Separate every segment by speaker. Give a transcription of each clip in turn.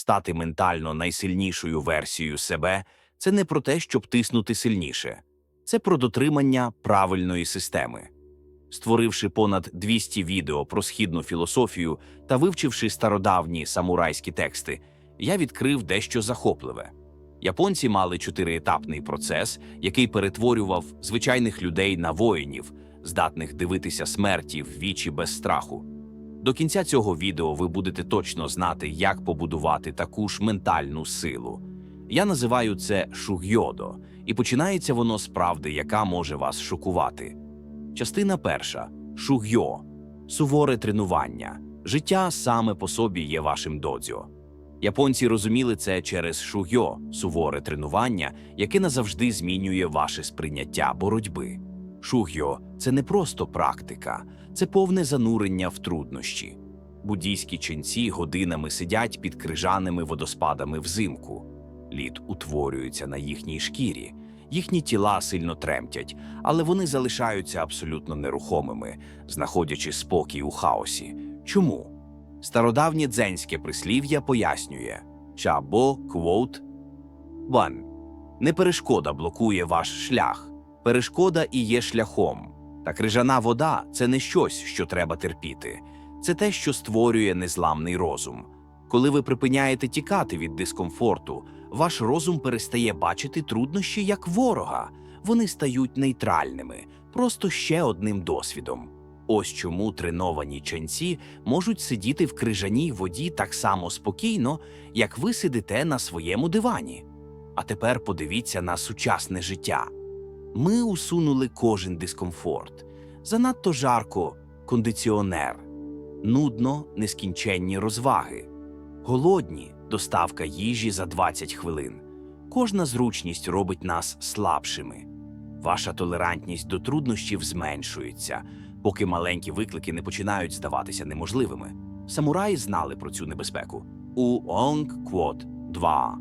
Speaker 1: Стати ментально найсильнішою версією себе це не про те, щоб тиснути сильніше, це про дотримання правильної системи. Створивши понад 200 відео про східну філософію та вивчивши стародавні самурайські тексти, я відкрив дещо захопливе. Японці мали чотириетапний процес, який перетворював звичайних людей на воїнів, здатних дивитися смерті в вічі без страху. До кінця цього відео ви будете точно знати, як побудувати таку ж ментальну силу. Я називаю це шугйодо, і починається воно з правди, яка може вас шокувати. Частина перша шугйо суворе тренування. Життя саме по собі є вашим додзьо. Японці розуміли це через шугьо суворе тренування, яке назавжди змінює ваше сприйняття боротьби. Шугьо це не просто практика, це повне занурення в труднощі. Буддійські ченці годинами сидять під крижаними водоспадами взимку. Лід утворюється на їхній шкірі, їхні тіла сильно тремтять, але вони залишаються абсолютно нерухомими, знаходячи спокій у хаосі. Чому? Стародавнє дзенське прислів'я пояснює чабо квоут ван. Не перешкода блокує ваш шлях, перешкода і є шляхом. Та крижана вода це не щось, що треба терпіти, це те, що створює незламний розум. Коли ви припиняєте тікати від дискомфорту, ваш розум перестає бачити труднощі як ворога, вони стають нейтральними, просто ще одним досвідом. Ось чому треновані ченці можуть сидіти в крижаній воді так само спокійно, як ви сидите на своєму дивані. А тепер подивіться на сучасне життя. Ми усунули кожен дискомфорт. Занадто жарко кондиціонер, нудно нескінченні розваги, голодні доставка їжі за 20 хвилин. Кожна зручність робить нас слабшими. Ваша толерантність до труднощів зменшується, поки маленькі виклики не починають здаватися неможливими. Самураї знали про цю небезпеку. У Онг Квот 2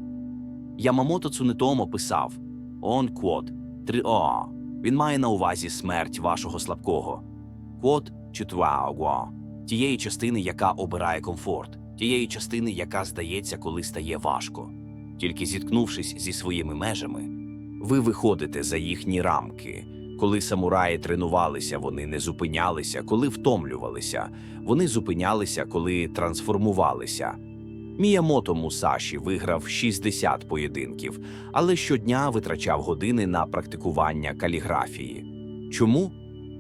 Speaker 1: Ямамото Цунетомо писав Он Квот 3О. Він має на увазі смерть вашого слабкого. Квот Читуаогуа тієї частини, яка обирає комфорт, тієї частини, яка здається, коли стає важко. Тільки зіткнувшись зі своїми межами, ви виходите за їхні рамки. Коли самураї тренувалися, вони не зупинялися, коли втомлювалися. Вони зупинялися, коли трансформувалися. Міямото Мусаші виграв 60 поєдинків, але щодня витрачав години на практикування каліграфії. Чому?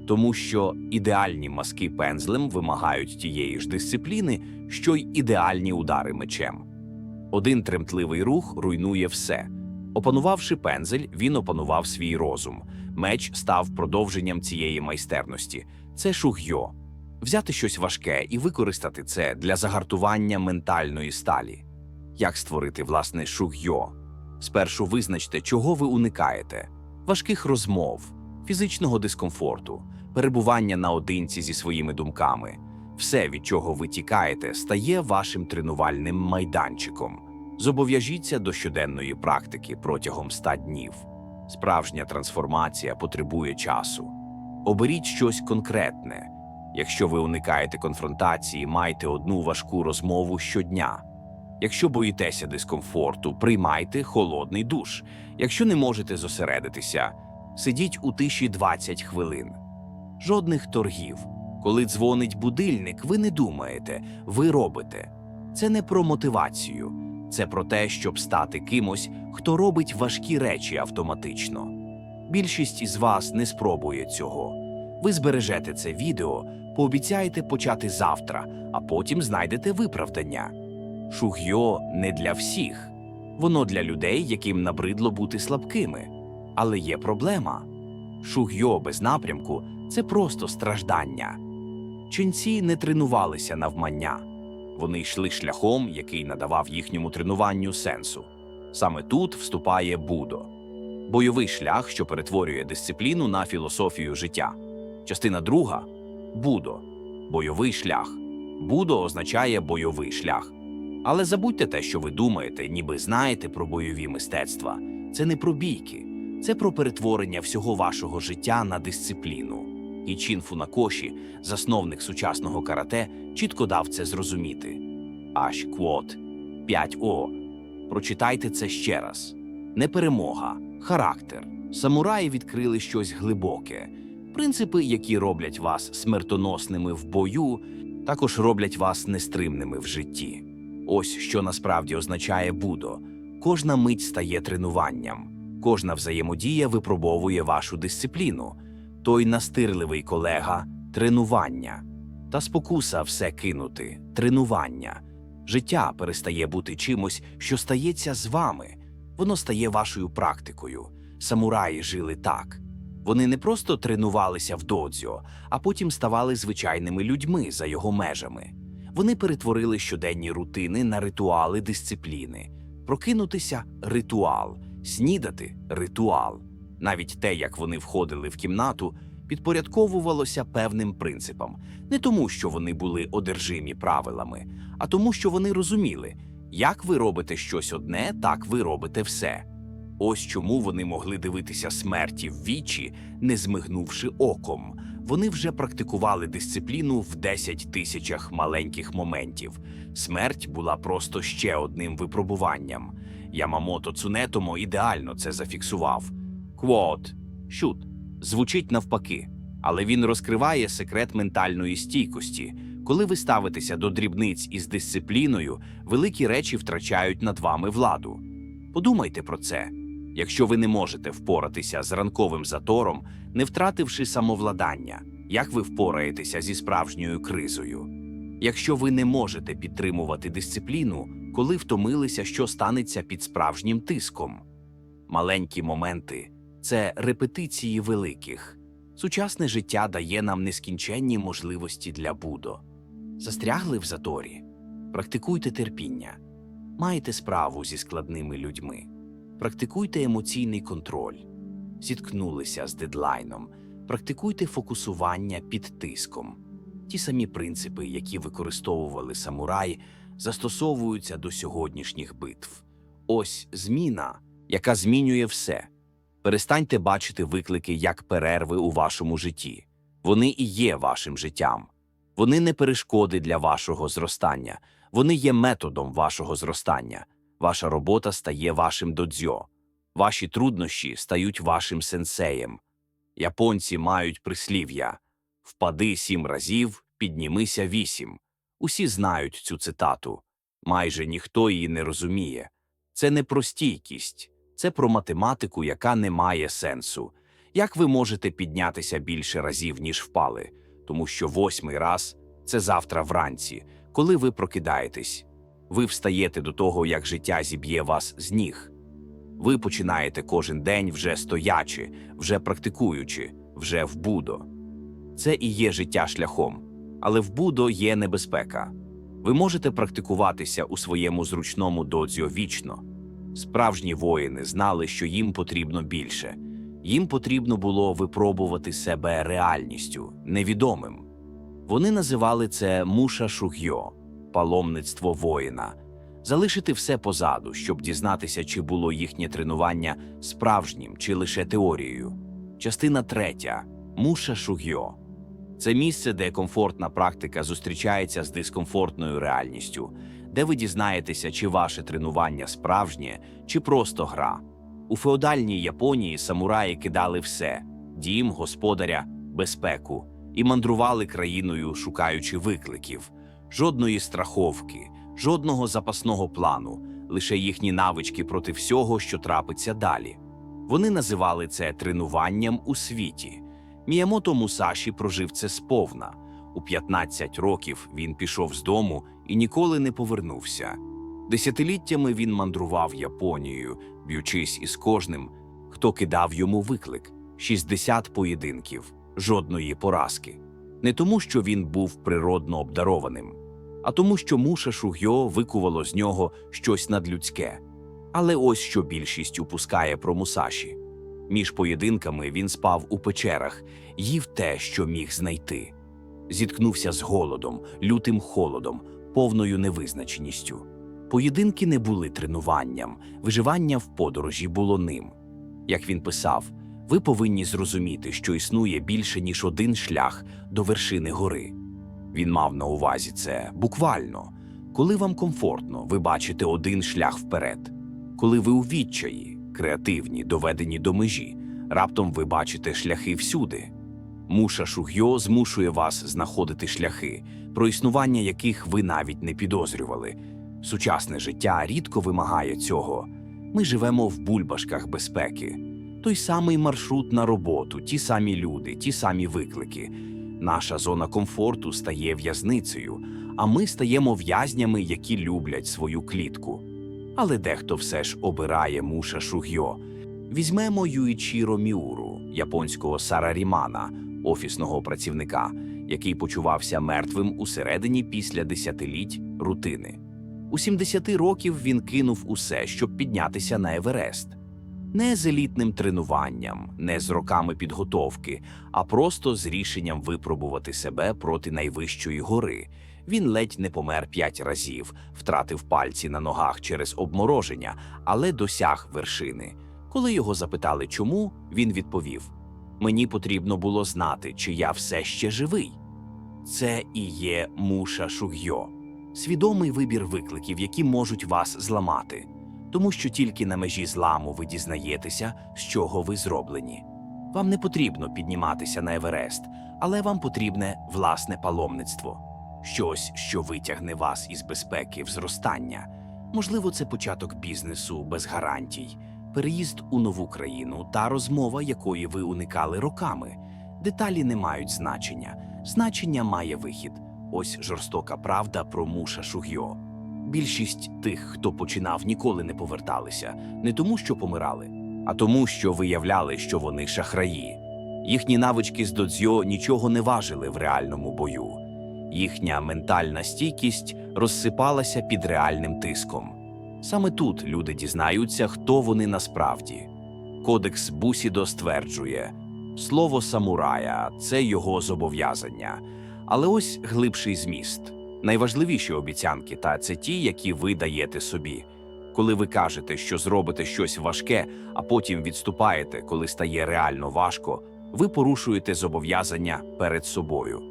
Speaker 1: Тому що ідеальні мазки пензлем вимагають тієї ж дисципліни, що й ідеальні удари мечем. Один тремтливий рух руйнує все. Опанувавши пензель, він опанував свій розум. Меч став продовженням цієї майстерності. Це шугйо. Взяти щось важке і використати це для загартування ментальної сталі. Як створити власне шугйо? Спершу визначте, чого ви уникаєте: важких розмов, фізичного дискомфорту, перебування наодинці зі своїми думками. Все, від чого ви тікаєте, стає вашим тренувальним майданчиком. Зобов'яжіться до щоденної практики протягом ста днів. Справжня трансформація потребує часу. Оберіть щось конкретне. Якщо ви уникаєте конфронтації, майте одну важку розмову щодня. Якщо боїтеся дискомфорту, приймайте холодний душ. Якщо не можете зосередитися, сидіть у тиші 20 хвилин. Жодних торгів. Коли дзвонить будильник, ви не думаєте, ви робите. Це не про мотивацію, це про те, щоб стати кимось, хто робить важкі речі автоматично. Більшість із вас не спробує цього. Ви збережете це відео, пообіцяєте почати завтра, а потім знайдете виправдання. Шугйо не для всіх. Воно для людей, яким набридло бути слабкими. Але є проблема. Шугйо без напрямку це просто страждання. Ченці не тренувалися навмання. Вони йшли шляхом, який надавав їхньому тренуванню сенсу. Саме тут вступає Будо бойовий шлях, що перетворює дисципліну на філософію життя. Частина друга Будо бойовий шлях. Будо означає бойовий шлях. Але забудьте те, що ви думаєте, ніби знаєте про бойові мистецтва. Це не про бійки, це про перетворення всього вашого життя на дисципліну. І Чин Фунакоші, засновник сучасного карате, чітко дав це зрозуміти. Аш Квот 5О. Прочитайте це ще раз: не перемога, характер. Самураї відкрили щось глибоке. Принципи, які роблять вас смертоносними в бою, також роблять вас нестримними в житті. Ось що насправді означає Будо. Кожна мить стає тренуванням, кожна взаємодія випробовує вашу дисципліну. Той настирливий колега тренування. Та спокуса все кинути тренування. Життя перестає бути чимось, що стається з вами. Воно стає вашою практикою. Самураї жили так. Вони не просто тренувалися в додзьо, а потім ставали звичайними людьми за його межами. Вони перетворили щоденні рутини на ритуали дисципліни. Прокинутися ритуал, снідати ритуал. Навіть те, як вони входили в кімнату, підпорядковувалося певним принципам, не тому, що вони були одержимі правилами, а тому, що вони розуміли, як ви робите щось одне, так ви робите все. Ось чому вони могли дивитися смерті в вічі, не змигнувши оком. Вони вже практикували дисципліну в 10 тисячах маленьких моментів. Смерть була просто ще одним випробуванням. Ямамото Цунетомо ідеально це зафіксував. Квот, шут, звучить навпаки, але він розкриває секрет ментальної стійкості. Коли ви ставитеся до дрібниць із дисципліною, великі речі втрачають над вами владу. Подумайте про це. Якщо ви не можете впоратися з ранковим затором, не втративши самовладання, як ви впораєтеся зі справжньою кризою? Якщо ви не можете підтримувати дисципліну, коли втомилися, що станеться під справжнім тиском? Маленькі моменти це репетиції великих. Сучасне життя дає нам нескінченні можливості для Будо. Застрягли в заторі, практикуйте терпіння, маєте справу зі складними людьми, практикуйте емоційний контроль, зіткнулися з дедлайном, практикуйте фокусування під тиском. Ті самі принципи, які використовували самураї, застосовуються до сьогоднішніх битв. Ось зміна, яка змінює все. Перестаньте бачити виклики як перерви у вашому житті. Вони і є вашим життям. Вони не перешкоди для вашого зростання, вони є методом вашого зростання. Ваша робота стає вашим додзьо. Ваші труднощі стають вашим сенсеєм. Японці мають прислів'я Впади сім разів, піднімися вісім. Усі знають цю цитату. Майже ніхто її не розуміє. Це не про стійкість, це про математику, яка не має сенсу. Як ви можете піднятися більше разів, ніж впали? Тому що восьмий раз це завтра вранці, коли ви прокидаєтесь. Ви встаєте до того, як життя зіб'є вас з ніг. Ви починаєте кожен день вже стоячи, вже практикуючи, вже в будо. Це і є життя шляхом, але в будо є небезпека. Ви можете практикуватися у своєму зручному додзьо вічно. Справжні воїни знали, що їм потрібно більше. Їм потрібно було випробувати себе реальністю, невідомим. Вони називали це муша шугьо, паломництво воїна, залишити все позаду, щоб дізнатися, чи було їхнє тренування справжнім чи лише теорією. Частина третя муша шугьо. Це місце, де комфортна практика зустрічається з дискомфортною реальністю, де ви дізнаєтеся, чи ваше тренування справжнє, чи просто гра. У феодальній Японії самураї кидали все дім, господаря, безпеку і мандрували країною, шукаючи викликів, жодної страховки, жодного запасного плану, лише їхні навички проти всього, що трапиться далі. Вони називали це тренуванням у світі. Міямото Мусаші прожив це сповна. У 15 років він пішов з дому і ніколи не повернувся. Десятиліттями він мандрував Японією, б'ючись із кожним, хто кидав йому виклик 60 поєдинків, жодної поразки. Не тому, що він був природно обдарованим, а тому, що муша Шугьо викувало з нього щось надлюдське. Але ось що більшість упускає про Мусаші. Між поєдинками він спав у печерах, їв те, що міг знайти. Зіткнувся з голодом, лютим холодом, повною невизначеністю. Поєдинки не були тренуванням, виживання в подорожі було ним. Як він писав, ви повинні зрозуміти, що існує більше, ніж один шлях до вершини гори. Він мав на увазі це буквально. Коли вам комфортно, ви бачите один шлях вперед. Коли ви у відчаї, креативні, доведені до межі, раптом ви бачите шляхи всюди. Муша Шугьо змушує вас знаходити шляхи, про існування яких ви навіть не підозрювали. Сучасне життя рідко вимагає цього. Ми живемо в бульбашках безпеки. Той самий маршрут на роботу, ті самі люди, ті самі виклики. Наша зона комфорту стає в'язницею, а ми стаємо в'язнями, які люблять свою клітку. Але дехто все ж обирає муша Шугьо. Візьмемо Юїчіро Міуру, японського сарарімана, офісного працівника, який почувався мертвим усередині після десятиліть рутини. У 70 років він кинув усе, щоб піднятися на Еверест. Не з елітним тренуванням, не з роками підготовки, а просто з рішенням випробувати себе проти найвищої гори. Він ледь не помер п'ять разів, втратив пальці на ногах через обмороження, але досяг вершини. Коли його запитали, чому, він відповів: Мені потрібно було знати, чи я все ще живий. Це і є муша Шугьо, свідомий вибір викликів, які можуть вас зламати, тому що тільки на межі зламу ви дізнаєтеся, з чого ви зроблені. Вам не потрібно підніматися на Еверест, але вам потрібне власне паломництво, щось, що витягне вас із безпеки в зростання. Можливо, це початок бізнесу без гарантій, переїзд у нову країну та розмова, якої ви уникали роками. Деталі не мають значення. Значення має вихід. Ось жорстока правда про муша Шугьо. Більшість тих, хто починав, ніколи не поверталися, не тому, що помирали, а тому, що виявляли, що вони шахраї. Їхні навички з додзьо нічого не важили в реальному бою. Їхня ментальна стійкість розсипалася під реальним тиском. Саме тут люди дізнаються, хто вони насправді. Кодекс Бусідо стверджує, слово самурая це його зобов'язання. Але ось глибший зміст. Найважливіші обіцянки та це ті, які ви даєте собі. Коли ви кажете, що зробите щось важке, а потім відступаєте, коли стає реально важко, ви порушуєте зобов'язання перед собою.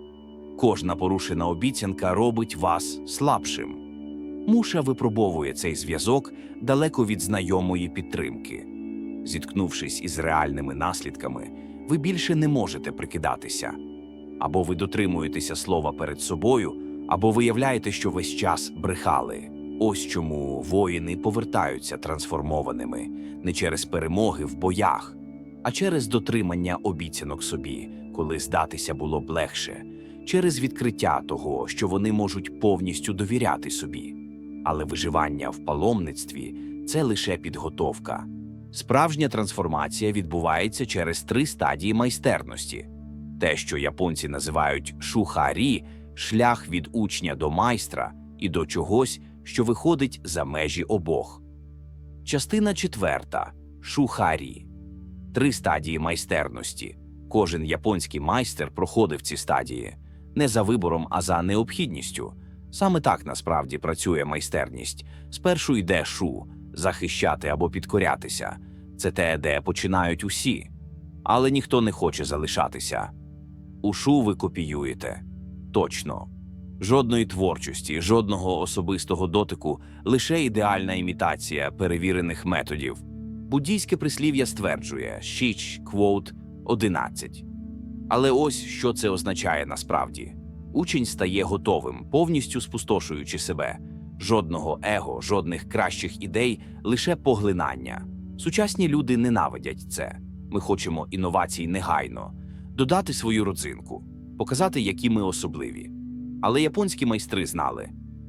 Speaker 1: Кожна порушена обіцянка робить вас слабшим. Муша випробовує цей зв'язок далеко від знайомої підтримки. Зіткнувшись із реальними наслідками, ви більше не можете прикидатися. Або ви дотримуєтеся слова перед собою, або виявляєте, що весь час брехали. Ось чому воїни повертаються трансформованими не через перемоги в боях, а через дотримання обіцянок собі, коли здатися було б легше, через відкриття того, що вони можуть повністю довіряти собі. Але виживання в паломництві це лише підготовка. Справжня трансформація відбувається через три стадії майстерності. Те, що японці називають шухарі, шлях від учня до майстра і до чогось, що виходить за межі обох. Частина четверта шухарі. Три стадії майстерності. Кожен японський майстер проходив ці стадії не за вибором, а за необхідністю. Саме так насправді працює майстерність. Спершу йде шу захищати або підкорятися. Це те, де починають усі. Але ніхто не хоче залишатися. Ушу ви копіюєте. Точно. Жодної творчості, жодного особистого дотику, лише ідеальна імітація перевірених методів. Буддійське прислів'я стверджує Шіч квоут 11. Але ось що це означає насправді: учень стає готовим, повністю спустошуючи себе. Жодного его, жодних кращих ідей, лише поглинання. Сучасні люди ненавидять це. Ми хочемо інновацій негайно, додати свою родзинку, показати, які ми особливі. Але японські майстри знали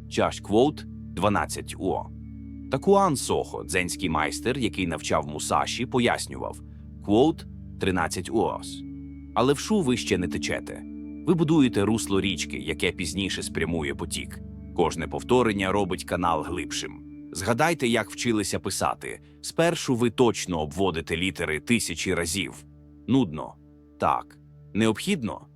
Speaker 1: чаш квоут 12 уо. Такуан Сохо, дзенський майстер, який навчав Мусаші, пояснював квоут 13 уос. Але в шу ви ще не течете. Ви будуєте русло річки, яке пізніше спрямує потік. Кожне повторення робить канал глибшим. Згадайте, як вчилися писати. Спершу ви точно обводите літери тисячі разів. Нудно. Так. Необхідно?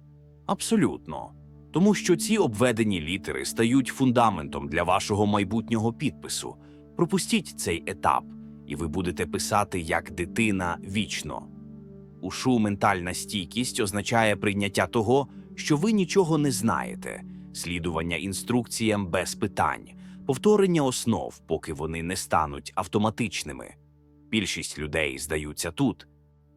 Speaker 1: Абсолютно. Тому що ці обведені літери стають фундаментом для вашого майбутнього підпису. Пропустіть цей етап, і ви будете писати як дитина вічно. Ушу ментальна стійкість означає прийняття того, що ви нічого не знаєте, слідування інструкціям без питань, повторення основ, поки вони не стануть автоматичними. Більшість людей здаються тут,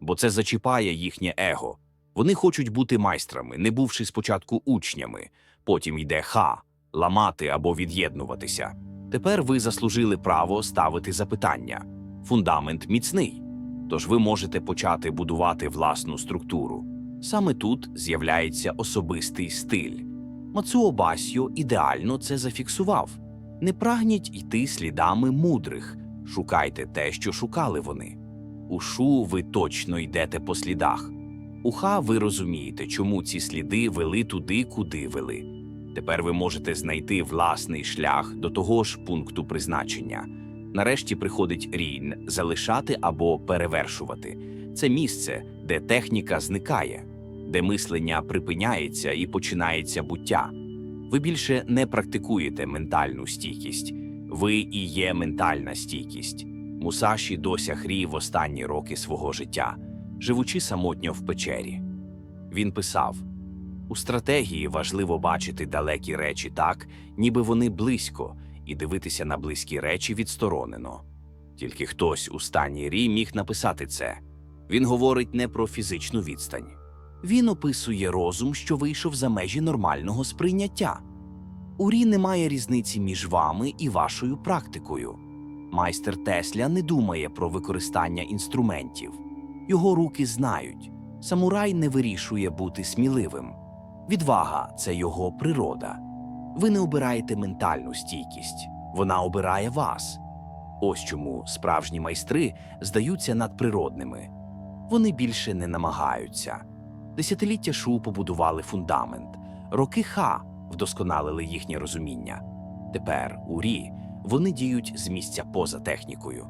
Speaker 1: бо це зачіпає їхнє его. Вони хочуть бути майстрами, не бувши спочатку учнями, потім йде ха, ламати або від'єднуватися. Тепер ви заслужили право ставити запитання. Фундамент міцний, тож ви можете почати будувати власну структуру. Саме тут з'являється особистий стиль. Мацуо Басьо ідеально це зафіксував. Не прагніть йти слідами мудрих, шукайте те, що шукали вони. У шу ви точно йдете по слідах. У ха ви розумієте, чому ці сліди вели туди, куди вели. Тепер ви можете знайти власний шлях до того ж пункту призначення. Нарешті приходить рін залишати або перевершувати. Це місце, де техніка зникає, де мислення припиняється і починається буття. Ви більше не практикуєте ментальну стійкість, ви і є ментальна стійкість. Мусаші досяг в останні роки свого життя, живучи самотньо в печері. Він писав: у стратегії важливо бачити далекі речі так, ніби вони близько, і дивитися на близькі речі відсторонено. Тільки хтось у стані рі міг написати це. Він говорить не про фізичну відстань. Він описує розум, що вийшов за межі нормального сприйняття. У Рі немає різниці між вами і вашою практикою. Майстер Тесля не думає про використання інструментів. Його руки знають. Самурай не вирішує бути сміливим. Відвага це його природа. Ви не обираєте ментальну стійкість, вона обирає вас. Ось чому справжні майстри здаються надприродними. Вони більше не намагаються. Десятиліття Шу побудували фундамент, роки ха вдосконалили їхнє розуміння. Тепер у Рі вони діють з місця поза технікою.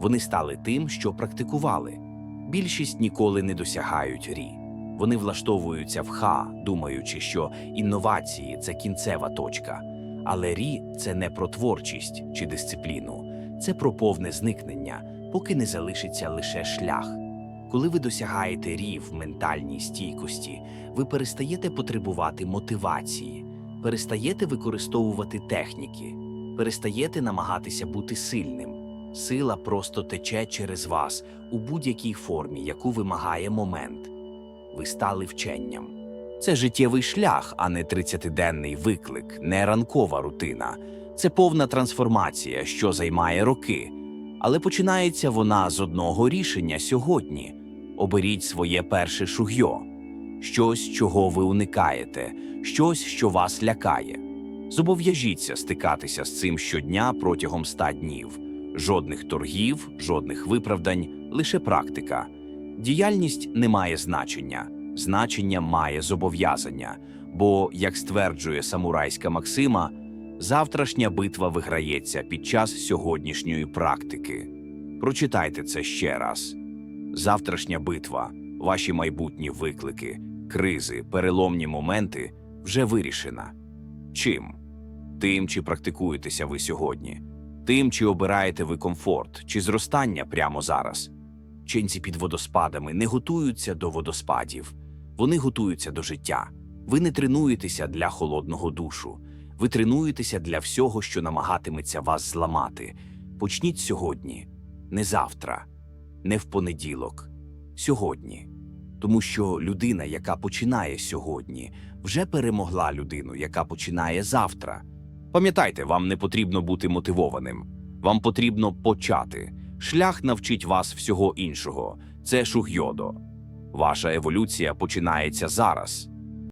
Speaker 1: Вони стали тим, що практикували. Більшість ніколи не досягають Рі. Вони влаштовуються в ха, думаючи, що інновації це кінцева точка. Але Рі це не про творчість чи дисципліну, це про повне зникнення, поки не залишиться лише шлях. Коли ви досягаєте Рі в ментальній стійкості, ви перестаєте потребувати мотивації, перестаєте використовувати техніки, перестаєте намагатися бути сильним. Сила просто тече через вас у будь-якій формі, яку вимагає момент. Ви стали вченням. Це життєвий шлях, а не 30-денний виклик, не ранкова рутина. Це повна трансформація, що займає роки. Але починається вона з одного рішення сьогодні. Оберіть своє перше шугьо, щось, чого ви уникаєте, щось, що вас лякає. Зобов'яжіться стикатися з цим щодня протягом ста днів. Жодних торгів, жодних виправдань, лише практика. Діяльність не має значення, значення має зобов'язання. Бо, як стверджує самурайська Максима, завтрашня битва виграється під час сьогоднішньої практики. Прочитайте це ще раз. Завтрашня битва, ваші майбутні виклики, кризи, переломні моменти вже вирішена. Чим? Тим, чи практикуєтеся ви сьогодні, тим, чи обираєте ви комфорт, чи зростання прямо зараз. Ченці під водоспадами не готуються до водоспадів, вони готуються до життя. Ви не тренуєтеся для холодного душу, ви тренуєтеся для всього, що намагатиметься вас зламати. Почніть сьогодні, не завтра, не в понеділок, сьогодні. Тому що людина, яка починає сьогодні, вже перемогла людину, яка починає завтра. Пам'ятайте, вам не потрібно бути мотивованим, вам потрібно почати. Шлях навчить вас всього іншого. Це шухйодо. Ваша еволюція починається зараз.